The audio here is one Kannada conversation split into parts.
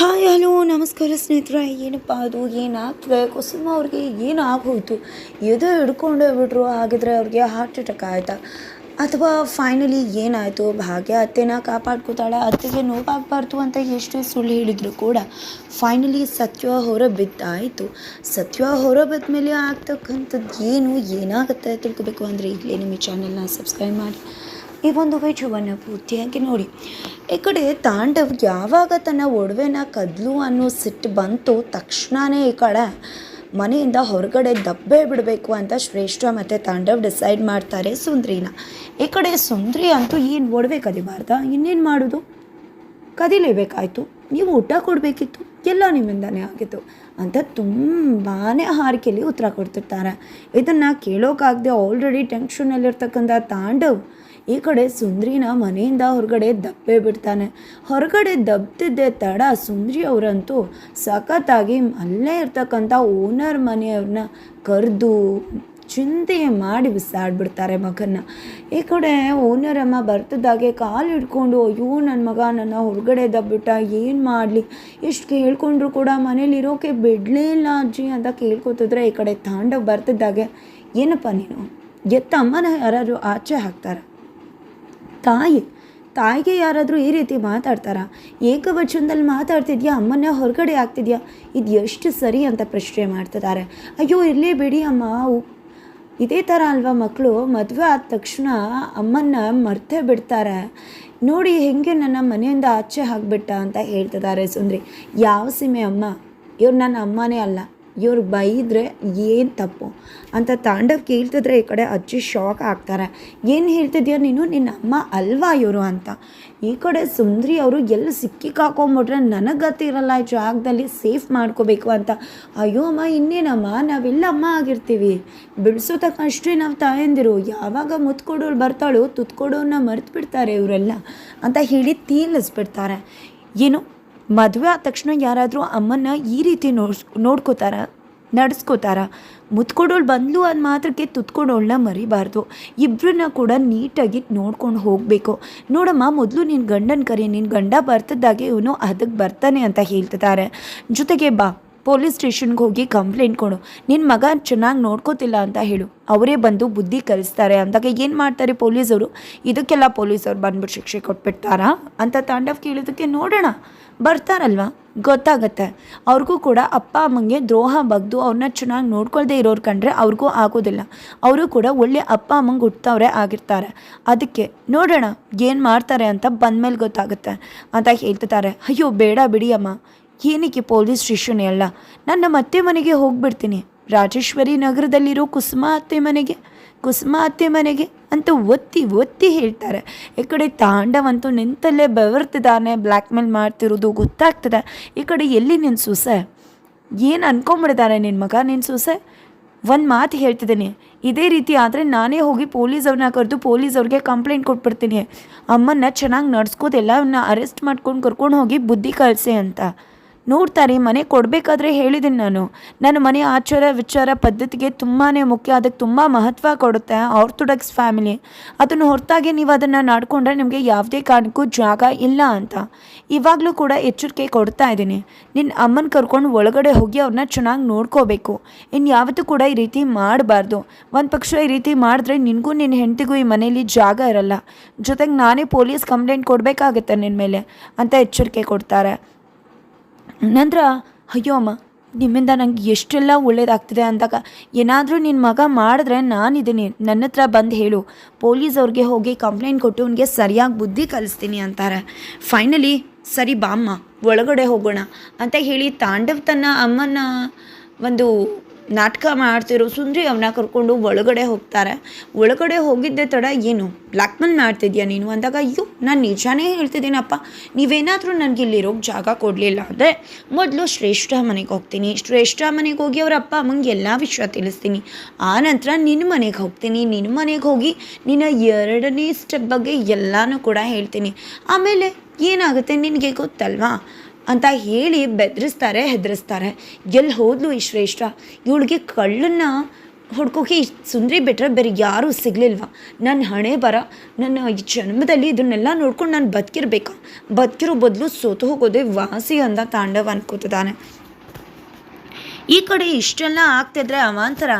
ಹಾಯ್, ಹಲೋ, ನಮಸ್ಕಾರ ಸ್ನೇಹಿತರೆ. ಏನಪ್ಪ ಅದು? ಏನಾಗ್ತದೆ ಕುಸುಮ ಅವ್ರಿಗೆ ಏನು ಆಗೋಯ್ತು? ಎದೆ ಹಿಡ್ಕೊಂಡೇ ಬಿಟ್ರು, ಹಾಗಿದ್ರೆ ಅವ್ರಿಗೆ ಹಾರ್ಟ್ ಅಟ್ಯಾಕ್ ಆಯಿತಾ? ಅಥವಾ ಫೈನಲಿ ಏನಾಯಿತು? ಭಾಗ್ಯ ಅತ್ತೆನ ಕಾಪಾಡ್ಕೋತಾಳೆ, ಅತ್ತೆಗೆ ನೋವಾಗಬಾರ್ದು ಅಂತ ಎಷ್ಟೇ ಸುಳ್ಳು ಹೇಳಿದ್ರು ಕೂಡ ಫೈನಲಿ ಸತ್ಯ ಹೊರ ಬಿದ್ದಾಯಿತು. ಸತ್ಯ ಹೊರ ಬಿದ್ದ ಮೇಲೆ ಆಗ್ತಕ್ಕಂಥದ್ದು ಏನು? ಏನಾಗುತ್ತೆ? ತಿಳ್ಕೊಬೇಕು ಅಂದರೆ ಈಗಲೇ ನಿಮ್ಮ ಚಾನೆಲ್ನ ಸಬ್ಸ್ಕ್ರೈಬ್ ಮಾಡಿ. ಈ ಒಂದು ವೈಜುವನ್ನು ಪೂರ್ತಿಯಾಗಿ ನೋಡಿ. ಈ ಕಡೆ ತಾಂಡವ್ ಯಾವಾಗ ತನ್ನ ಒಡವೆನ ಕದ್ಲು ಅನ್ನೋ ಸಿಟ್ಟು ಬಂತು ತಕ್ಷಣವೇ ಈ ಕಡೆ ಮನೆಯಿಂದ ಹೊರಗಡೆ ದಬ್ಬೆ ಬಿಡಬೇಕು ಅಂತ ಶ್ರೇಷ್ಠ ಮತ್ತು ತಾಂಡವ್ ಡಿಸೈಡ್ ಮಾಡ್ತಾರೆ ಸುಂದ್ರಿನ. ಈ ಕಡೆ ಸುಂದ್ರಿ ಅಂತೂ ಏನು ಒಡವೆ ಕದಿಬಾರ್ದ? ಇನ್ನೇನು ಮಾಡೋದು? ಕದಿಲೇಬೇಕಾಯ್ತು. ನೀವು ಊಟ ಕೊಡಬೇಕಿತ್ತು. ಎಲ್ಲ ನಿಮ್ಮಿಂದನೇ ಆಗಿತ್ತು ಅಂತ ತುಂಬಾ ಹಾರಿಕೆಯಲ್ಲಿ ಉತ್ತರ ಕೊಡ್ತಿರ್ತಾರೆ. ಇದನ್ನು ಕೇಳೋಕ್ಕಾಗದೆ ಆಲ್ರೆಡಿ ಟೆನ್ಷನಲ್ಲಿರ್ತಕ್ಕಂಥ ತಾಂಡವ್ ಈ ಕಡೆ ಸುಂದ್ರಿನ ಮನೆಯಿಂದ ಹೊರಗಡೆ ದಬ್ಬೆ ಬಿಡ್ತಾನೆ. ಹೊರಗಡೆ ದಬ್ತಿದ್ದೆ ತಡ ಸುಂದ್ರಿ ಅವರಂತೂ ಸಖತ್ತಾಗಿ ಅಲ್ಲೇ ಇರ್ತಕ್ಕಂಥ ಓನರ್ ಮನೆಯವ್ರನ್ನ ಕರೆದು ಚಿಂತೆ ಮಾಡಿ ಬಿಸಾಡ್ಬಿಡ್ತಾರೆ ಮಗನ್ನ. ಈ ಕಡೆ ಓನರ್ ಅಮ್ಮ ಬರ್ತಿದ್ದಾಗೆ ಕಾಲು ಹಿಡ್ಕೊಂಡು, ಅಯ್ಯೋ ನನ್ನ ಮಗ ನನ್ನ ಹೊರಗಡೆ ದಬ್ಬಿಟ್ಟ, ಏನು ಮಾಡಲಿ? ಎಷ್ಟು ಕೇಳ್ಕೊಂಡ್ರು ಕೂಡ ಮನೇಲಿ ಇರೋಕೆ ಬಿಡಲೇ ಇಲ್ಲ ಅಜ್ಜಿ ಅಂತ ಕೇಳ್ಕೊತಿದ್ರೆ ಈ ಕಡೆ ತಾಂಡವ್ ಬರ್ತಿದ್ದಾಗೆ ಏನಪ್ಪ ನೀನು? ಎತ್ತ ಅಮ್ಮನ ಯಾರಾದ್ರು ಆಚೆ ಹಾಕ್ತಾರೆ? ತಾಯಿ, ತಾಯಿಗೆ ಯಾರಾದರೂ ಈ ರೀತಿ ಮಾತಾಡ್ತಾರಾ? ಏಕವಚನದಲ್ಲಿ ಮಾತಾಡ್ತಿದ್ಯಾ? ಅಮ್ಮನ ಹೊರಗಡೆ ಆಗ್ತಿದ್ಯಾ ಇದು ಎಷ್ಟು ಸರಿ ಅಂತ ಪ್ರಶ್ನೆ ಮಾಡ್ತಿದ್ದಾರೆ ಅಯ್ಯೋ, ಇರಲೇ ಬಿಡಿ ಅಮ್ಮ. ಇದೇ ಥರ ಅಲ್ವಾ ಮಕ್ಕಳು ಮದುವೆ ಆದ ತಕ್ಷಣ ಅಮ್ಮನ್ನ ಮರ್ತೇ ಬಿಡ್ತಾರೆ. ನೋಡಿ ಹೆಂಗೆ ನನ್ನ ಮನೆಯಿಂದ ಆಚೆ ಹಾಕ್ಬಿಟ್ಟ ಅಂತ ಹೇಳ್ತಿದ್ದಾರೆ ಸುಂದ್ರಿ. ಯಾವ ಸೀಮೆ ಅಮ್ಮ? ಇವ್ರು ನನ್ನ ಅಮ್ಮನೇ ಅಲ್ಲ. ಇವ್ರು ಬೈದರೆ ಏನು ತಪ್ಪು? ಅಂತ ತಾಂಡವ್ ಕೇಳ್ತಿದ್ರೆ ಈ ಕಡೆ ಅಜ್ಜಿ ಶಾಕ್ ಆಗ್ತಾರೆ. ಏನು ಹೇಳ್ತಿದ್ಯೋ ನೀನು? ನಿನ್ನ ಅಮ್ಮ ಅಲ್ವಾ ಇವರು ಅಂತ. ಈ ಕಡೆ ಸುಂದ್ರಿ ಅವರು ಎಲ್ಲಿ ಸಿಕ್ಕಿಕಾಕೊಂಬಿಟ್ರೆ ನನಗೆ ಗೊತ್ತಿರಲ್ಲ ಈ ಜಾಗದಲ್ಲಿ ಸೇಫ್ ಮಾಡ್ಕೋಬೇಕು ಅಂತ. ಅಯ್ಯೋ ಅಮ್ಮ, ಇನ್ನೇನಮ್ಮ? ನಾವೆಲ್ಲ ಅಮ್ಮ ಆಗಿರ್ತೀವಿ. ಬಿಡಿಸೋ ತಕ್ಕಷ್ಟೇ ನಾವು ತಾಯಂದಿರು. ಯಾವಾಗ ಮುತ್ಕೊಡೋಳು ಬರ್ತಾಳೋ ತುತ್ಕೊಡೋನ್ನ ಮರೆತು ಬಿಡ್ತಾರೆ ಇವರೆಲ್ಲ ಅಂತ ಹೇಳಿ ತೀಲಿಸ್ಬಿಡ್ತಾರೆ. ಏನು? ಮದುವೆ ಆದ ತಕ್ಷಣ ಯಾರಾದರೂ ಅಮ್ಮನ್ನ ಈ ರೀತಿ ನೋಡ್ಸ್, ನೋಡ್ಕೋತಾರ, ನಡೆಸ್ಕೋತಾರ? ಮುತ್ಕೊಡೋಳು ಬಂದ್ಲು ಅದು ಮಾತ್ರಕ್ಕೆ ತುತ್ಕೊಡೋಳನ್ನ ಮರಿಬಾರ್ದು. ಇಬ್ಬರನ್ನ ಕೂಡ ನೀಟಾಗಿ ನೋಡ್ಕೊಂಡು ಹೋಗಬೇಕು. ನೋಡಮ್ಮ, ಮೊದಲು ನಿನ್ನ ಗಂಡನ ಕರೆ ನಿನ್ನ ಗಂಡ ಬರ್ತಿದ್ದಾಗೆ ಇವನು ಅದಕ್ಕೆ ಬರ್ತಾನೆ ಅಂತ ಹೇಳ್ತಿದ್ದಾರೆ ಜೊತೆಗೆ ಬಾ, ಪೊಲೀಸ್ ಸ್ಟೇಷನ್ಗೆ ಹೋಗಿ ಕಂಪ್ಲೇಂಟ್ ಕೊಡು. ನಿನ್ನ ಮಗ ಚೆನ್ನಾಗಿ ನೋಡ್ಕೋತಿಲ್ಲ ಅಂತ ಹೇಳು. ಅವರೇ ಬಂದು ಬುದ್ಧಿ ಕಲಿಸ್ತಾರೆ. ಅಂದಾಗ ಏನು ಮಾಡ್ತಾರೆ ಪೊಲೀಸವರು ಇದಕ್ಕೆಲ್ಲ ಪೊಲೀಸವ್ರು ಬಂದ್ಬಿಟ್ಟು ಶಿಕ್ಷೆ ಕೊಟ್ಬಿಡ್ತಾರಾ? ಅಂತ ತಾಂಡವ್ ಕೇಳಿದ್ದಕ್ಕೆ ನೋಡೋಣ. ಬರ್ತಾರಲ್ವಾ? ಗೊತ್ತಾಗತ್ತೆ. ಅವ್ರಿಗೂ ಕೂಡ ಅಪ್ಪ, ಅಮ್ಮಂಗೆ ದ್ರೋಹ ಬಗ್ದು ಅವ್ರನ್ನ ಚೆನ್ನಾಗಿ ನೋಡ್ಕೊಳ್ದೆ ಇರೋರು ಕಂಡ್ರೆ ಅವ್ರಿಗೂ ಆಗೋದಿಲ್ಲ. ಅವರು ಕೂಡ ಒಳ್ಳೆ ಅಪ್ಪ, ಅಮ್ಮಂಗೆ ಹುಟ್ಟವ್ರೆ ಆಗಿರ್ತಾರೆ. ಅದಕ್ಕೆ ನೋಡೋಣ, ಏನು ಮಾಡ್ತಾರೆ ಅಂತ ಬಂದಮೇಲೆ ಗೊತ್ತಾಗುತ್ತೆ ಅಂತ ಹೇಳ್ತಿದ್ದಾರೆ. ಅಯ್ಯೋ, ಬೇಡ ಬಿಡಿ ಅಮ್ಮ. ಏನಕ್ಕೆ ಪೊಲೀಸ್ ಸ್ಟೇಷನ್ ಎಲ್ಲ ನನ್ನ ಮತ್ತೆ ಮನೆಗೆ ಹೋಗ್ಬಿಡ್ತೀನಿ. ರಾಜೇಶ್ವರಿ ನಗರದಲ್ಲಿರೋ ಕುಸುಮ ಅತ್ತೆ ಮನೆಗೆ ಕುಸುಮ ಅತ್ತೆ ಮನೆಗೆ. ಅಂತ ಒತ್ತಿ ಒತ್ತಿ ಹೇಳ್ತಾರೆ. ಈ ಕಡೆ ತಾಂಡವಂತೂ ನಿಂತಲ್ಲೇ ಬೆವರ್ತಿದ್ದಾನೆ ಬ್ಲ್ಯಾಕ್ ಮೇಲ್ ಮಾಡ್ತಿರೋದು ಗೊತ್ತಾಗ್ತದೆ. ಈ ಕಡೆ ಎಲ್ಲಿ ನಿನ್ನ ಸೊಸೆ? ಏನು ಅನ್ಕೊಂಬಿಡಿದಾರೆ ನಿನ್ನ ಮಗ ನಿನ್ನ ಸೊಸೆ? ಒಂದು ಮಾತು ಹೇಳ್ತಿದ್ದೀನಿ. ಇದೇ ರೀತಿ ಆದರೆ ನಾನೇ ಹೋಗಿ ಪೊಲೀಸ್ ಅವ್ರನ್ನ ಕರೆದು ಪೊಲೀಸ್ ಅವ್ರಿಗೆ ಕಂಪ್ಲೇಂಟ್ ಕೊಟ್ಬಿಡ್ತೀನಿ. ಅಮ್ಮನ್ನ ಚೆನ್ನಾಗಿ ನಡೆಸ್ಕೋದೆಲ್ಲ ಅವನ್ನ ಅರೆಸ್ಟ್ ಮಾಡ್ಕೊಂಡು ಕರ್ಕೊಂಡು ಹೋಗಿ ಬುದ್ಧಿ ಕಳಿಸಿ ಅಂತ. ನೋಡ್ತಾರೆ, ಮನೆ ಕೊಡಬೇಕಾದ್ರೆ ಹೇಳಿದ್ದೀನಿ ನಾನು. ನನ್ನ ಮನೆ ಆಚಾರ ವಿಚಾರ ಪದ್ಧತಿಗೆ ತುಂಬಾ ಮುಖ್ಯ, ಅದಕ್ಕೆ ತುಂಬ ಮಹತ್ವ ಕೊಡುತ್ತೆ ಆರ್ಥೋಡಾಕ್ಸ್ ಫ್ಯಾಮಿಲಿ ಅದನ್ನು ಹೊರತಾಗಿ ನೀವು ಅದನ್ನು ನಾಡ್ಕೊಂಡ್ರೆ ನಿಮಗೆ ಯಾವುದೇ ಕಾರಣಕ್ಕೂ ಜಾಗ ಇಲ್ಲ ಅಂತ. ಇವಾಗಲೂ ಕೂಡ ಎಚ್ಚರಿಕೆ ಕೊಡ್ತಾ ಇದ್ದೀನಿ. ನಿನ್ನ ಅಮ್ಮನ ಕರ್ಕೊಂಡು ಒಳಗಡೆ ಹೋಗಿ ಅವ್ರನ್ನ ಚೆನ್ನಾಗಿ ನೋಡ್ಕೋಬೇಕು. ಇನ್ನು ಯಾವತ್ತೂ ಕೂಡ ಈ ರೀತಿ ಮಾಡಬಾರ್ದು. ಒಂದು ಪಕ್ಷ ಈ ರೀತಿ ಮಾಡಿದ್ರೆ ನಿನಗೂ ನಿನ್ನ ಹೆಂಡತಿಗೂ ಈ ಮನೇಲಿ ಜಾಗ ಇರಲ್ಲ. ಜೊತೆಗೆ ನಾನೇ ಪೊಲೀಸ್ ಕಂಪ್ಲೇಂಟ್ ಕೊಡಬೇಕಾಗತ್ತೆ ನಿನ್ನ ಮೇಲೆ ಅಂತ ಎಚ್ಚರಿಕೆ ಕೊಡ್ತಾರೆ. ನಂತರ ಅಯ್ಯೋ ಅಮ್ಮ, ನಿಮ್ಮಿಂದ ನಂಗೆ ಎಷ್ಟೆಲ್ಲ ಒಳ್ಳೇದಾಗ್ತಿದೆ ಅಂದಾಗ, ಏನಾದರೂ ನಿನ್ನ ಮಗ ಮಾಡಿದ್ರೆ ನಾನಿದ್ದೀನಿ ನನ್ನ ಹತ್ರ ಬಂದು ಹೇಳು. ಪೊಲೀಸ್ ಅವ್ರಿಗೆ ಹೋಗಿ ಕಂಪ್ಲೇಂಟ್ ಕೊಟ್ಟು ಅವನಿಗೆ ಸರಿಯಾಗಿ ಬುದ್ಧಿ ಕಲಿಸ್ತೀನಿ ಅಂತಾರೆ. ಫೈನಲಿ, ಸರಿ ಬಾಮ್ಮ ಒಳಗಡೆ ಹೋಗೋಣ ಅಂತ ಹೇಳಿ ತಾಂಡವ್ ತನ್ನ ಅಮ್ಮನ ಒಂದು ನಾಟಕ ಮಾಡ್ತಿರೋ ಸುಂದ್ರಿ ಅವನ್ನ ಕರ್ಕೊಂಡು ಒಳಗಡೆ ಹೋಗ್ತಾರೆ. ಒಳಗಡೆ ಹೋಗಿದ್ದೆ ತಡ, ಏನು ಬ್ಲ್ಯಾಕ್ ಮೇಲ್ ಮಾಡ್ತಿದ್ಯಾ ನೀನು? ಅಂದಾಗ, ಅಯ್ಯೋ, ನಾನು ನಿಜಾನೇ ಹೇಳ್ತಿದ್ದೀನಪ್ಪ. ನೀವೇನಾದರೂ ನನಗೆ ಇಲ್ಲಿರೋಕ್ಕೆ ಜಾಗ ಕೊಡಲಿಲ್ಲ ಅಂದರೆ ಮೊದಲು ಶ್ರೇಷ್ಠ ಮನೆಗೆ ಹೋಗ್ತೀನಿ. ಶ್ರೇಷ್ಠ ಮನೆಗೆ ಹೋಗಿ ಅವ್ರ ಅಪ್ಪ ಅಮ್ಮಂಗೆ ಎಲ್ಲ ವಿಷಯ ತಿಳಿಸ್ತೀನಿ. ಆ ನಂತರ ನಿನ್ನ ಮನೆಗೆ ಹೋಗ್ತೀನಿ. ನಿನ್ನ ಮನೆಗೆ ಹೋಗಿ ನಿನ್ನ ಎರಡನೇ ಸ್ಟೆಪ್ ಬಗ್ಗೆ ಎಲ್ಲನೂ ಕೂಡ ಹೇಳ್ತೀನಿ. ಆಮೇಲೆ ಏನಾಗುತ್ತೆ ನಿನಗೆ ಗೊತ್ತಲ್ವಾ? ಅಂತ ಹೇಳಿ ಬೆದರಿಸ್ತಾರೆ, ಹೆದರಿಸ್ತಾರೆ. ಎಲ್ಲಿ ಹೋದ್ಲು ಈ ಶ್ರೇಷ್ಠ? ಇವಳಿಗೆ ಕಳ್ಳನ್ನ ಹುಡ್ಕೋಕೆ ಈ ಸುಂದ್ರಿ ಬಿಟ್ಟರೆ ಬೇರೆ ಯಾರೂ ಸಿಗಲಿಲ್ವ? ನನ್ನ ಹಣೆ ಬರ, ನನ್ನ ಈ ಜನ್ಮದಲ್ಲಿ ಇದನ್ನೆಲ್ಲ ನೋಡ್ಕೊಂಡು ನಾನು ಬದುಕಿರ್ಬೇಕಾ? ಬದುಕಿರೋ ಬದಲು ಸೋತು ಹೋಗೋದೇ ವಾಸಿ ಅಂತ ತಾಂಡವ ಅನ್ಕೋತಿದ್ದಾನೆ. ಈ ಕಡೆ ಇಷ್ಟೆಲ್ಲ ಆಗ್ತಿದ್ರೆ ಅವಾಂತರ,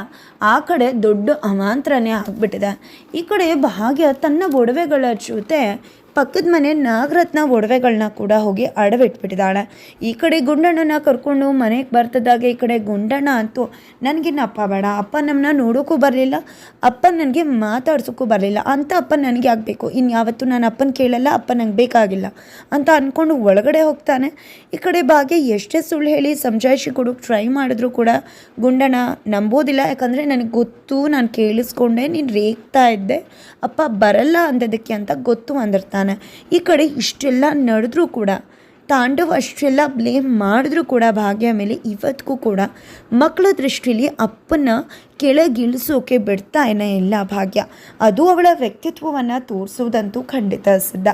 ಆ ಕಡೆ ದೊಡ್ಡ ಅವಾಂತರನೇ ಆಗ್ಬಿಟ್ಟಿದೆ. ಈ ಕಡೆ ಭಾಗ್ಯ ತನ್ನ ಒಡವೆಗಳ ಜೊತೆ ಪಕ್ಕದ ಮನೆ ನಾಗರತ್ನ ಒಡವೆಗಳನ್ನ ಕೂಡ ಹೋಗಿ ಅಡವಿಟ್ಬಿಟ್ಟಿದ್ದಾಳೆ. ಈ ಕಡೆ ಗುಂಡಣ್ಣನ ಕರ್ಕೊಂಡು ಮನೆಗೆ ಬರ್ತದಾಗ ಈ ಕಡೆ ಗುಂಡಣ್ಣ ಅಂತೂ ನನಗಿನ್ನ ಅಪ್ಪ ಬೇಡ. ಅಪ್ಪ ನಮ್ಮನ್ನ ನೋಡೋಕ್ಕೂ ಬರಲಿಲ್ಲ, ಅಪ್ಪ ನನಗೆ ಮಾತಾಡ್ಸೋಕ್ಕೂ ಬರಲಿಲ್ಲ. ಅಂತ ಅಪ್ಪ ನನಗೆ ಆಗಬೇಕು. ಇನ್ನು ಯಾವತ್ತೂ ನಾನು ಅಪ್ಪನ ಕೇಳಲ್ಲ, ಅಪ್ಪ ನಂಗೆ ಬೇಕಾಗಿಲ್ಲ ಅಂತ ಅಂದ್ಕೊಂಡು ಒಳಗಡೆ ಹೋಗ್ತಾನೆ. ಈ ಕಡೆ ಬಾಗೆ ಎಷ್ಟೇ ಸುಳ್ಳು ಹೇಳಿ ಸಮಜಾಯಿಷಿ ಕೊಡೋಕ್ಕೆ ಟ್ರೈ ಮಾಡಿದ್ರೂ ಕೂಡ ಗುಂಡಣ್ಣ ನಂಬೋದಿಲ್ಲ. ಯಾಕಂದರೆ ನನಗೆ ಗೊತ್ತು, ನಾನು ಕೇಳಿಸ್ಕೊಂಡೆ, ನೀನು ರೇಗ್ತಾ ಇದ್ದೆ. ಅಪ್ಪ ಬರಲ್ಲ ಅಂದದಕ್ಕೆ ಅಂತ ಗೊತ್ತು ಅಂದಿರ್ತಾನೆ. ಈ ಕಡೆ ಇಷ್ಟೆಲ್ಲ ನಡೆದ್ರೂ ಕೂಡ, ತಾಂಡವ್ ಅಷ್ಟೆಲ್ಲ ಬ್ಲೇಮ್ ಮಾಡಿದ್ರೂ ಕೂಡ ಭಾಗ್ಯ ಮೇಲೆ ಇವತ್ತಿಗೂ ಕೂಡ ಮಕ್ಕಳ ದೃಷ್ಟಿಲಿ ಅಪ್ಪನ ಕೆಳಗಿಳಿಸೋಕೆ ಬಿಡ್ತಾ ಏನೇ ಇಲ್ಲ ಭಾಗ್ಯ. ಅದು ಅವಳ ವ್ಯಕ್ತಿತ್ವವನ್ನು ತೋರಿಸೋದಂತೂ ಖಂಡಿತ ಸಿದ್ಧ.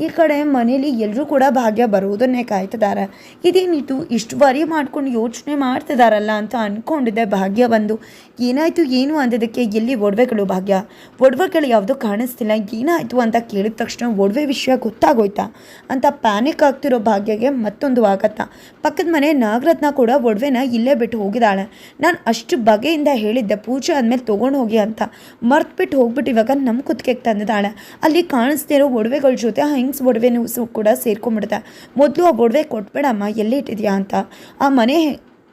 ಈ ಕಡೆ ಮನೇಲಿ ಎಲ್ಲರೂ ಕೂಡ ಭಾಗ್ಯ ಬರೋದನ್ನೇ ಕಾಯ್ತಿದ್ದಾರೆ. ಇದೇನಿತ್ತು ಇಷ್ಟು ವರಿ ಮಾಡ್ಕೊಂಡು ಯೋಚನೆ ಮಾಡ್ತಿದಾರಲ್ಲ ಅಂತ ಅಂದ್ಕೊಂಡಿದ್ದೆ ಭಾಗ್ಯ ಬಂದು. ಏನಾಯಿತು, ಏನು ಅಂದಿದ್ದಕ್ಕೆ ಎಲ್ಲಿ ಒಡವೆಗಳು ಭಾಗ್ಯ? ಒಡವೆಗಳು ಯಾವುದೂ ಕಾಣಿಸ್ತಿಲ್ಲ. ಏನಾಯಿತು ಅಂತ ಕೇಳಿದ ತಕ್ಷಣ ಒಡವೆ ವಿಷಯ ಗೊತ್ತಾಗೋಯ್ತಾ? ಅಂತ ಪ್ಯಾನಿಕ್ ಆಗ್ತಿರೋ ಭಾಗ್ಯಗೆ ಮತ್ತೊಂದು ಆಗತ್ತ. ಪಕ್ಕದ ಮನೆ ನಾಗರತ್ನ ಕೂಡ ಒಡವೆನ ಇಲ್ಲೇ ಬಿಟ್ಟು ಹೋಗಿದ್ದಾಳೆ. ನಾನು ಅಷ್ಟು ಬಗೆಯಿಂದ ಹೇಳಿದ್ದೆ ಪೂಜೆ ಆದಮೇಲೆ ತೊಗೊಂಡು ಹೋಗಿ ಅಂತ ಮರ್ತ್ಬಿಟ್ಟು ಹೋಗ್ಬಿಟ್ಟು ಇವಾಗ ನಮ್ಮ ಕುತ್ತಿಗೆಗೆ ತಂದಿದ್ದಾಳೆ. ಅಲ್ಲಿ ಕಾಣಿಸ್ತಿರೋ ಒಡವೆಗಳ ಜೊತೆ ಹೆಂಗ್ಸ್ ಒಡವೆನೂ ಕೂಡ ಸೇರ್ಕೊಂಡ್ಬಿಡುತ್ತೆ. ಮೊದಲು ಆ ಒಡವೆ ಕೊಟ್ಬೇಡಮ್ಮ, ಎಲ್ಲಿ ಇಟ್ಟಿದ್ಯಾ ಅಂತ. ಆ ಮನೆ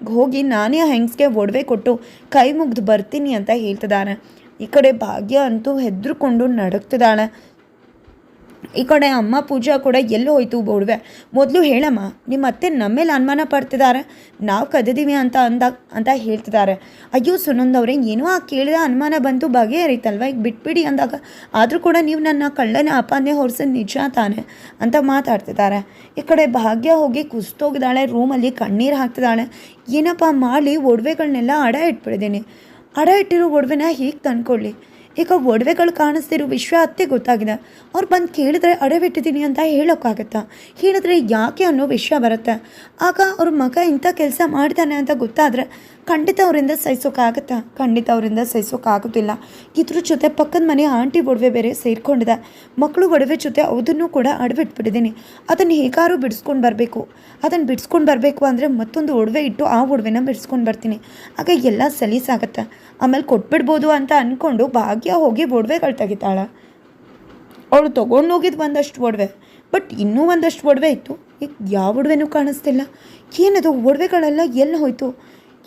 ಹೋಗಿ ನಾನೇ ಆ ಹೆಂಗ್ಸ್ಗೆ ಒಡವೆ ಕೊಟ್ಟು ಕೈ ಮುಗ್ದು ಬರ್ತೀನಿ ಅಂತ ಹೇಳ್ತಿದ್ದಾನೆ. ಈ ಕಡೆ ಭಾಗ್ಯ ಅಂತೂ ಹೆದರ್ಕೊಂಡು ನಡಕ್ತಿದ್ದಾಳೆ. ಈ ಕಡೆ ಅಮ್ಮ ಪೂಜಾ ಕೂಡ ಎಲ್ಲೂ ಹೋಯ್ತು ಒಡವೆ ಮೊದಲು ಹೇಳಮ್ಮ, ನಿಮ್ಮ ಅತ್ತೆ ನಮ್ಮ ಮೇಲೆ ಅನುಮಾನ ಪಡ್ತಿದ್ದಾರೆ ನಾವು ಕದಿದೀವಿ ಅಂತ ಅಂದ, ಅಂತ ಹೇಳ್ತಿದ್ದಾರೆ ಅಯ್ಯೋ ಸುನಂದವ್ರೆ ಏನೋ ಆ ಕೇಳಿದ ಅನುಮಾನ ಬಂತು ಬಗೆಹರಿತಲ್ವ ಈಗ ಬಿಟ್ಬಿಡಿ ಅಂದಾಗ, ಆದರೂ ಕೂಡ ನೀವು ನನ್ನ ಕಳ್ಳನ ಅಪಾನೆ ಹೊರಿಸಿದ ನಿಜ ತಾನೆ? ಅಂತ ಮಾತಾಡ್ತಿದ್ದಾರೆ ಈ ಕಡೆ ಭಾಗ್ಯ ಹೋಗಿ ಕುಸ್ತೋಗಿದ್ದಾಳೆ ರೂಮಲ್ಲಿ ಕಣ್ಣೀರು ಹಾಕ್ತಿದ್ದಾಳೆ. ಏನಪ್ಪ ಮಾಡಿ ಒಡವೆಗಳನ್ನೆಲ್ಲ ಅಡ ಇಟ್ಬಿಡಿದ್ದೀನಿ ಅಡ ಇಟ್ಟಿರೋ ಒಡವೆನ ಹೀಗೆ ತಂದ್ಕೊಳ್ಳಿ. ಈಗ ಒಡವೆಗಳು ಕಾಣಿಸ್ತಿರೋ ವಿಷಯ ಅತ್ತೆ ಗೊತ್ತಾಗಿದೆ. ಅವ್ರು ಬಂದು ಕೇಳಿದ್ರೆ ಅಡವಿಟ್ಟಿದ್ದೀನಿ ಅಂತ ಹೇಳೋಕ್ಕಾಗತ್ತಾ? ಹೇಳಿದ್ರೆ ಯಾಕೆ ಅನ್ನೋ ವಿಷಯ ಬರುತ್ತೆ. ಆಗ ಅವ್ರ ಮಗ ಇಂಥ ಕೆಲಸ ಮಾಡ್ತಾನೆ ಅಂತ ಗೊತ್ತಾದರೆ ಖಂಡಿತ ಅವರಿಂದ ಸಹಿಸೋಕ್ಕಾಗತ್ತಾ ಖಂಡಿತ ಅವರಿಂದ ಸಹಿಸೋಕ್ಕಾಗೋದಿಲ್ಲ ಇದ್ರ ಜೊತೆ ಪಕ್ಕದ ಮನೆ ಆಂಟಿ ಒಡವೆ ಬೇರೆ ಸೇರಿಕೊಂಡಿದೆ. ಮಕ್ಕಳು ಒಡವೆ ಜೊತೆ ಅದನ್ನು ಕೂಡ ಅಡವಿಟ್ಬಿಟ್ಟಿದ್ದೀನಿ ಅದನ್ನು ಹೇಗಾರು ಬಿಡಿಸ್ಕೊಂಡು ಬರಬೇಕು. ಅದನ್ನು ಬಿಡಿಸ್ಕೊಂಡು ಬರಬೇಕು ಅಂದರೆ ಮತ್ತೊಂದು ಒಡವೆ ಇಟ್ಟು ಆ ಒಡವೆನ ಬಿಡಿಸ್ಕೊಂಡು ಬರ್ತೀನಿ. ಆಗ ಎಲ್ಲ ಸಲೀಸಾಗತ್ತೆ. ಆಮೇಲೆ ಕೊಟ್ಬಿಡ್ಬೋದು ಅಂತ ಅಂದ್ಕೊಂಡು ಭಾಗ್ಯ ಹೋಗಿ ಒಡವೆಗಳು ತೆಗಿತಾಳೆ. ಅವಳು ತೊಗೊಂಡು ಹೋಗಿದ್ದು ಒಂದಷ್ಟು ಒಡವೆ. ಬಟ್ ಇನ್ನೂ ಒಂದಷ್ಟು ಒಡವೆ ಇತ್ತು. ಈಗ ಯಾವ ಒಡವೆನೂ ಕಾಣಿಸ್ತಿಲ್ಲ. ಏನದು? ಒಡವೆಗಳೆಲ್ಲ ಎಲ್ಲಿ ಹೋಯ್ತು?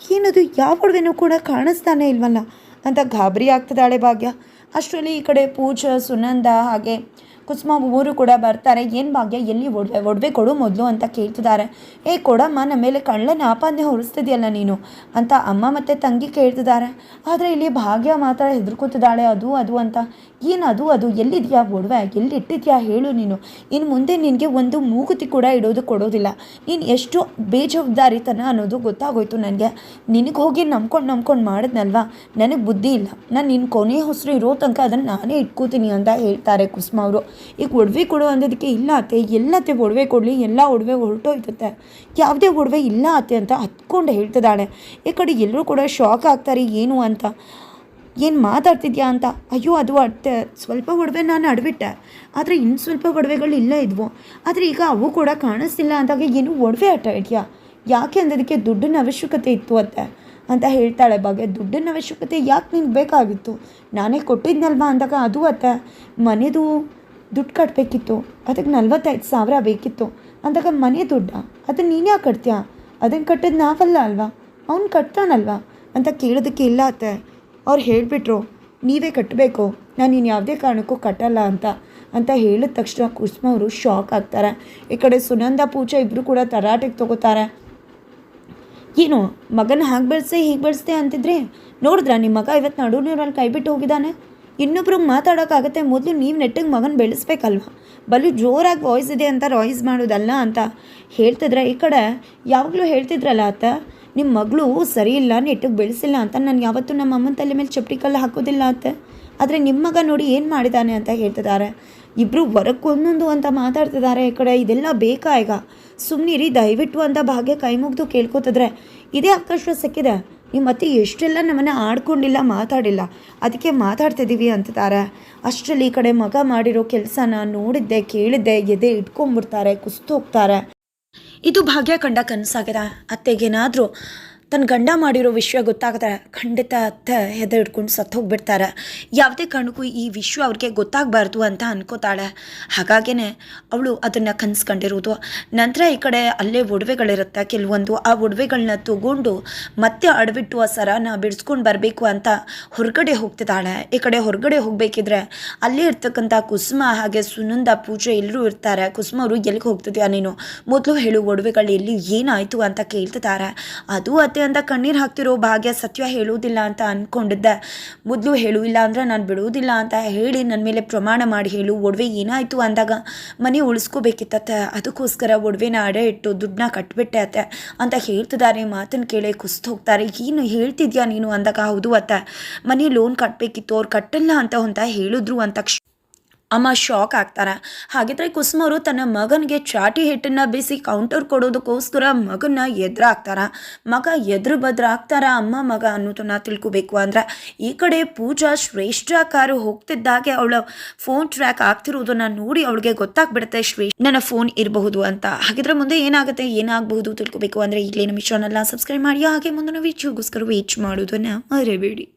ಏನದು? ಯಾವ ಒಡವೆನೂ ಕೂಡ ಕಾಣಿಸ್ತಾನೆ ಇಲ್ವಲ್ಲ? ಅಂತ ಗಾಬರಿ ಆಗ್ತದಾಳೆ ಭಾಗ್ಯ. ಅಷ್ಟರಲ್ಲಿ ಈ ಕಡೆ ಪೂಜಾ, ಸುನಂದ ಹಾಗೆ ಕುಸುಮ ಮೂರು ಕೂಡ ಬರ್ತಾರೆ. ಏನು ಭಾಗ್ಯ, ಎಲ್ಲಿ ಒಡವೆ ಒಡವೆ ಕೊಡು ಮೊದಲು ಅಂತ ಕೇಳ್ತಿದ್ದಾರೆ. ಏ ಕೊಡಮ್ಮ, ನಮ್ಮ ಮೇಲೆ ಕಳ್ಳ ಆಪಾದನೆ ಹೊರಿಸ್ತಿದ್ಯಲ್ಲ ನೀನು? ಅಂತ ಅಮ್ಮ ಮತ್ತು ತಂಗಿ ಕೇಳ್ತಿದ್ದಾರೆ. ಆದರೆ ಇಲ್ಲಿ ಭಾಗ್ಯ ಮಾತ್ರ ಹೆದರ್ಕೋತಿದ್ದಾಳೆ. ಅದು ಅದು ಅಂತ ಏನು ಅದು ಎಲ್ಲಿದೆಯಾ ಒಡವೆ ಎಲ್ಲಿಟ್ಟಿದ್ಯಾ ಹೇಳು ನೀನು. ಇನ್ನು ಮುಂದೆ ನಿನಗೆ ಒಂದು ಮೂಗುತಿ ಕೂಡ ಇಡೋದು ಕೊಡೋದಿಲ್ಲ. ನೀನು ಎಷ್ಟು ಬೇಜವಾಬ್ದಾರಿತನ ಅನ್ನೋದು ಗೊತ್ತಾಗೋಯ್ತು ನನಗೆ. ನಿನಗೆ ಹೋಗಿ ನಂಬ್ಕೊಂಡು ನಂಬ್ಕೊಂಡು ಮಾಡಿದ್ನಲ್ವ? ನನಗೆ ಬುದ್ಧಿ ಇಲ್ಲ. ನಾನು ನಿನ್ನ ಕೊನೆ ಹೊಸರು ಇರೋ ತನಕ ಅದನ್ನು ನಾನೇ ಇಟ್ಕೋತೀನಿ ಅಂತ ಹೇಳ್ತಾರೆ ಕುಸುಮ ಅವರು. ಈಗ ಒಡವೆ ಕೊಡು ಅಂದಿದ್ದಕ್ಕೆ ಇಲ್ಲ ಅತ್ತೆ ಎಲ್ಲತ್ತೆ ಒಡವೆ ಕೊಡಲಿ, ಎಲ್ಲ ಒಡವೆ ಹೊರಟೋಯ್ತತ್ತೆ. ಯಾವುದೇ ಒಡವೆ ಇಲ್ಲ ಅತ್ತೆ ಅಂತ ಹತ್ಕೊಂಡು ಹೇಳ್ತಿದ್ದಾಳೆ. ಈ ಕಡೆ ಎಲ್ಲರೂ ಕೂಡ ಶಾಕ್ ಆಗ್ತಾರೆ, ಏನು ಅಂತ. ಏನು ಮಾತಾಡ್ತಿದ್ಯಾ ಅಂತ? ಅಯ್ಯೋ, ಅದು ಅತ್ತೆ ಸ್ವಲ್ಪ ಒಡವೆ ನಾನು ಅಡ್ಬಿಟ್ಟೆ. ಆದರೆ ಇನ್ನು ಸ್ವಲ್ಪ ಒಡವೆಗಳು ಇಲ್ಲ ಇದ್ವು. ಆದರೆ ಈಗ ಅವು ಕೂಡ ಕಾಣಿಸ್ತಿಲ್ಲ ಅಂದಾಗ ಏನು ಒಡವೆ ಆಟ ಇದೆಯಾ? ಯಾಕೆ ಅಂದದಕ್ಕೆ ದುಡ್ಡಿನ ಅವಶ್ಯಕತೆ ಇತ್ತು ಅತ್ತೆ? ಅಂತ ಹೇಳ್ತಾಳೆ ಬಗ್ಗೆ ದುಡ್ಡಿನ ಅವಶ್ಯಕತೆ ಯಾಕೆ ನಿನ್ಗೆ ಬೇಕಾಗಿತ್ತು? ನಾನೇ ಕೊಟ್ಟಿದ್ನಲ್ವಾ ಅಂದಾಗ ಅದು ಅತ್ತೆ. ಮನೆದು ದುಡ್ಡು ಕಟ್ಟಬೇಕಿತ್ತು ಅದಕ್ಕೆ ನಲ್ವತ್ತೈದು ಸಾವಿರ ಬೇಕಿತ್ತು. ಅಂದಾಗ ಮನೆ ದುಡ್ಡ? ಅದನ್ನು ನೀನು ಯಾಕೆ ಕಟ್ತೀಯಾ? ಅದನ್ನು ಕಟ್ಟೋದು ನಾವಲ್ಲ ಅಲ್ವಾ? ಅವ್ನು ಕಟ್ತಾನಲ್ವಾ? ಅಂತ ಕೇಳೋದಕ್ಕೆ ಇಲ್ಲ ಅತ್ತೆ. ಅವ್ರು ಹೇಳಿಬಿಟ್ರು, ನೀವೇ ಕಟ್ಟಬೇಕು ನಾನು ಇನ್ನು ಯಾವುದೇ ಕಾರಣಕ್ಕೂ ಕಟ್ಟಲ್ಲ ಅಂತ ಅಂತ ಹೇಳಿದ ತಕ್ಷಣ ಕುಸುಮ ಅವರು ಶಾಕ್ ಆಗ್ತಾರೆ. ಈ ಕಡೆ ಸುನಂದ, ಪೂಜಾ ಇಬ್ಬರು ಕೂಡ ತರಾಟೆಗೆ ತಗೋತಾರೆ. ಏನು, ಮಗನ ಹಾಗೆ ಬೆಳೆಸೆ, ಹೀಗೆ ಬೆಳೆಸ್ದೆ ಅಂತಿದ್ರೆ, ನೋಡಿದ್ರಾ ನಿಮ್ಮ ಮಗ ಇವತ್ತು ನಡು ಕೈಬಿಟ್ಟು ಹೋಗಿದ್ದಾನೆ? ಇನ್ನೊಬ್ರಿಗೆ ಮಾತಾಡೋಕ್ಕಾಗತ್ತೆ ಮೊದಲು ನೀವು ನೆಟ್ಟಿಗೆ ಮಗನ ಬೆಳೆಸ್ಬೇಕಲ್ವ? ಬಲು ಜೋರಾಗಿ ವಾಯ್ಸ್ ಇದೆ ಅಂತ ರಾಯ್ಸ್ ಮಾಡೋದಲ್ಲ ಅಂತ ಹೇಳ್ತಿದ್ರೆ, ಈ ಕಡೆ ಯಾವಾಗಲೂ ಹೇಳ್ತಿದ್ರಲ್ಲ ಆತ ನಿಮ್ಮ ಮಗಳು ಸರಿ ಇಲ್ಲ ನೆಟ್ಟಿಗೆ ಬೆಳೆಸಿಲ್ಲ ಅಂತ ನಾನು ಯಾವತ್ತೂ ನಮ್ಮ ಅಮ್ಮನ ತಲೆ ಮೇಲೆ ಚಪ್ಪಟಿ ಕಲ್ಲು ಹಾಕೋದಿಲ್ಲ ಅತ್ತೆ. ಆದರೆ ನಿಮ್ಮ ಮಗ ನೋಡಿ ಏನು ಮಾಡಿದ್ದಾನೆ ಅಂತ ಹೇಳ್ತಿದ್ದಾರೆ ಇಬ್ಬರು ಹೊರಕ್ಕೊಂದೊಂದು ಅಂತ ಮಾತಾಡ್ತಿದ್ದಾರೆ ಈ ಕಡೆ. ಇದೆಲ್ಲ ಬೇಕಾ ಈಗ? ಸುಮ್ಮನಿರಿ ದಯವಿಟ್ಟು ಅಂತ ಭಾಗ್ಯ ಕೈ ಮುಗಿದು ಕೇಳ್ಕೊತಿದ್ರೆ, ಇದೇ ಅವಕಾಶ ಸಿಕ್ಕಿದೆ ನಿಮ್ಮ ಅತ್ತೆ ಎಷ್ಟೆಲ್ಲ ನಮ್ಮನ್ನು ಆಡ್ಕೊಂಡಿಲ್ಲ, ಮಾತಾಡಿಲ್ಲ. ಅದಕ್ಕೆ ಮಾತಾಡ್ತಿದ್ದೀವಿ ಅಂತಿದ್ದಾರೆ ಅಷ್ಟರಲ್ಲಿ ಈ ಕಡೆ ಮಗ ಮಾಡಿರೋ ಕೆಲಸನ ನೋಡಿದ್ದೆ, ಕೇಳಿದ್ದೆ, ಎದೆ ಇಟ್ಕೊಂಡ್ಬಿಡ್ತಾರೆ, ಕುಸ್ತು ಹೋಗ್ತಾರೆ. ಇದು ಭಾಗ್ಯ ಕಂಡ ಕನಸಾಗಿದೆ ಅತ್ತೆಗೇನಾದರೂ ತನ್ನ ಗಂಡ ಮಾಡಿರೋ ವಿಷಯ ಗೊತ್ತಾಗದೆ, ಖಂಡಿತ ಅತ್ತ ಹೆದ ಹಿಡ್ಕೊಂಡು ಸತ್ತು ಹೋಗ್ಬಿಡ್ತಾರೆ. ಯಾವುದೇ ಕಾರಣಕ್ಕೂ ಈ ವಿಷಯ ಅವ್ರಿಗೆ ಗೊತ್ತಾಗಬಾರ್ದು ಅಂತ ಅನ್ಕೋತಾಳೆ. ಹಾಗಾಗೇ ಅವಳು ಅದನ್ನು ಕನ್ಸ್ಕೊಂಡಿರೋದು. ನಂತರ ಈ ಕಡೆ ಅಲ್ಲೇ ಒಡವೆಗಳಿರುತ್ತೆ. ಕೆಲವೊಂದು ಆ ಒಡವೆಗಳನ್ನ ತಗೊಂಡು ಮತ್ತೆ ಅಡವಿಟ್ಟು ಆ ಸರನ ಬಿಡಿಸ್ಕೊಂಡು ಬರಬೇಕು ಅಂತ ಹೊರಗಡೆ ಹೋಗ್ತಿದ್ದಾಳೆ. ಈ ಕಡೆ ಹೊರಗಡೆ ಹೋಗಬೇಕಿದ್ರೆ ಅಲ್ಲೇ ಇರ್ತಕ್ಕಂಥ ಕುಸುಮ ಹಾಗೆ ಸುನಂದ ಪೂಜೆ ಎಲ್ಲರೂ ಇರ್ತಾರೆ. ಕುಸುಮ ಅವರು ಎಲ್ಲಿಗೆ ಹೋಗ್ತಿದ್ಯಾ ನೀನು? ಮೊದಲು ಹೇಳು, ಒಡವೆಗಳು ಎಲ್ಲಿ ಏನಾಯಿತು ಅಂತ ಕೇಳ್ತಿದ್ದಾರೆ ಅದು ಅತ್ತೆ ಅಂತ ಕಣ್ಣೀರು ಹಾಕ್ತಿರೋ ಭಾಗ್ಯ ಸತ್ಯ ಹೇಳುವುದಿಲ್ಲ ಅಂತ ಅಂದ್ಕೊಂಡಿದ್ದೆ ಮೊದಲು ಹೇಳು, ಇಲ್ಲ ಅಂದರೆ ನಾನು ಬಿಡುವುದಿಲ್ಲ ಅಂತ ಹೇಳಿ ನನ್ನ ಮೇಲೆ ಪ್ರಮಾಣ ಮಾಡಿ ಹೇಳು, ಒಡವೆ ಏನಾಯಿತು ಅಂದಾಗ? ಮನೆ ಉಳಿಸ್ಕೋಬೇಕಿತ್ತತ್ತೆ ಅದಕ್ಕೋಸ್ಕರ ಒಡವೆನ ಅಡೆ ಇಟ್ಟು ದುಡ್ಡನ್ನ ಕಟ್ಬಿಟ್ಟೆ ಅತ್ತೆ. ಅಂತ ಹೇಳ್ತಿದ್ದಾರೆ ಮಾತನ್ನು ಕೇಳಿ ಕುಸ್ತು ಹೋಗ್ತಾರೆ. ಏನು ಹೇಳ್ತಿದ್ಯಾ ನೀನು ಅಂದಾಗ? ಹೌದು ಅತ್ತೆ. ಮನೆ ಲೋನ್ ಕಟ್ಟಬೇಕಿತ್ತು ಅವ್ರು ಕಟ್ಟಲ್ಲ ಅಂತ ಅಂತ ಹೇಳಿದ್ರು ಅಂತ ಅಮ್ಮ ಶಾಕ್ ಆಗ್ತಾರೆ. ಹಾಗಿದ್ರೆ ಕುಸುಮ ಅವರು ತನ್ನ ಮಗನಿಗೆ ಚಾಟಿ ಹಿಟ್ಟನ್ನು ಬಿಸಿ ಕೌಂಟರ್ ಕೊಡೋದಕ್ಕೋಸ್ಕರ ಮಗನ ಎದುರಾಗ್ತಾರ. ಮಗ ಎದುರು ಬದ್ರ ಆಗ್ತಾರ ಅಮ್ಮ ಮಗ ಅನ್ನೋದನ್ನ ತಿಳ್ಕೊಬೇಕು ಅಂದ್ರೆ, ಈ ಕಡೆ ಪೂಜಾ ಶ್ರೇಷ್ಠ ಕಾರು ಹೋಗ್ತಿದ್ದಾಗೆ ಅವಳ ಫೋನ್ ಟ್ರ್ಯಾಕ್ ಆಗ್ತಿರೋದನ್ನ ನೋಡಿ ಅವಳಿಗೆ ಗೊತ್ತಾಗ್ಬಿಡುತ್ತೆ ಶ್ರೇಷ್ಠ ನನ್ನ ಫೋನ್ ಇರಬಹುದು ಅಂತ. ಹಾಗಿದ್ರೆ ಮುಂದೆ ಏನಾಗುತ್ತೆ, ಏನಾಗಬಹುದು ತಿಳ್ಕೊಬೇಕು ಅಂದರೆ ಈಗಲೇ ನಮ್ಮ ಚಾನಲ್ನ ಸಬ್ಸ್ಕ್ರೈಬ್ ಮಾಡಿ. ಹಾಗೆ ಮುಂದಿನ ವಿಡಿಯೋಗೋಸ್ಕರ ವೀಚ್ ಮಾಡೋದನ್ನು ಮರೆಯಬೇಡಿ